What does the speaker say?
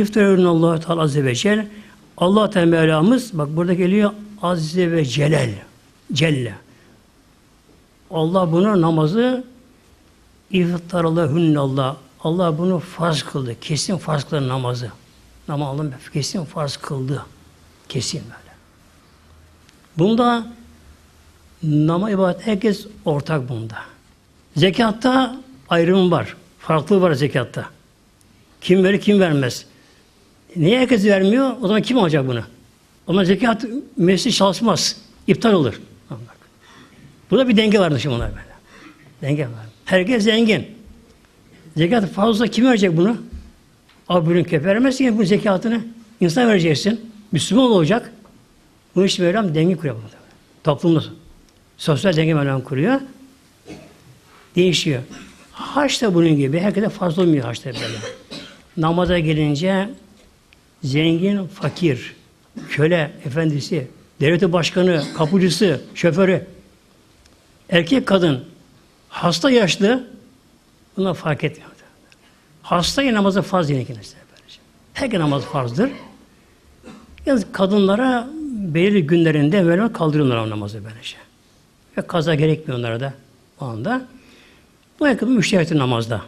İftarın Allah Teala Azze ve Celle Allah Teala Mevlamız bak burada geliyor Azze ve Celal. Celle. Allah bunu namazı İftaralahünne Allah. Bunu farz kıldı. Kesin farz kıldı namazı. Namaz Allah kesin farz kıldı. Kesin böyle. Bunda nama ibadet herkes ortak bunda. Zekatta ayrım var. Farklı var zekatta. Kim verir kim vermez. Niye herkes vermiyor? O zaman kim alacak bunu? O zaman zekat meclisi çalışmaz. İptal olur. Burada bir denge vardır şimdi bunlar böyle. Denge var. Herkes zengin. Zekat fazla kim verecek bunu? Abi bugün kef vermezsin ya bu zekatını. İnsan vereceksin. Müslüman olacak. Bu iş Mevlam denge kuruyor. Toplumda. Sosyal denge Mevlam kuruyor. Değişiyor. Haç da bunun gibi. Herkese fazla olmuyor haç da böyle. Namaza gelince zengin, fakir, köle, efendisi, devleti başkanı, kapıcısı, şoförü, erkek, kadın, hasta, yaşlı bunlar fark etmiyor. Hastaya namazı farz yine kendisi. Herkes namaz farzdır. Yalnız kadınlara belirli günlerinde böyle kaldırıyorlar o namazı böylece. Ve kaza gerekmiyor onlara da o anda. Bu ayakkabı müşteriktir namazda.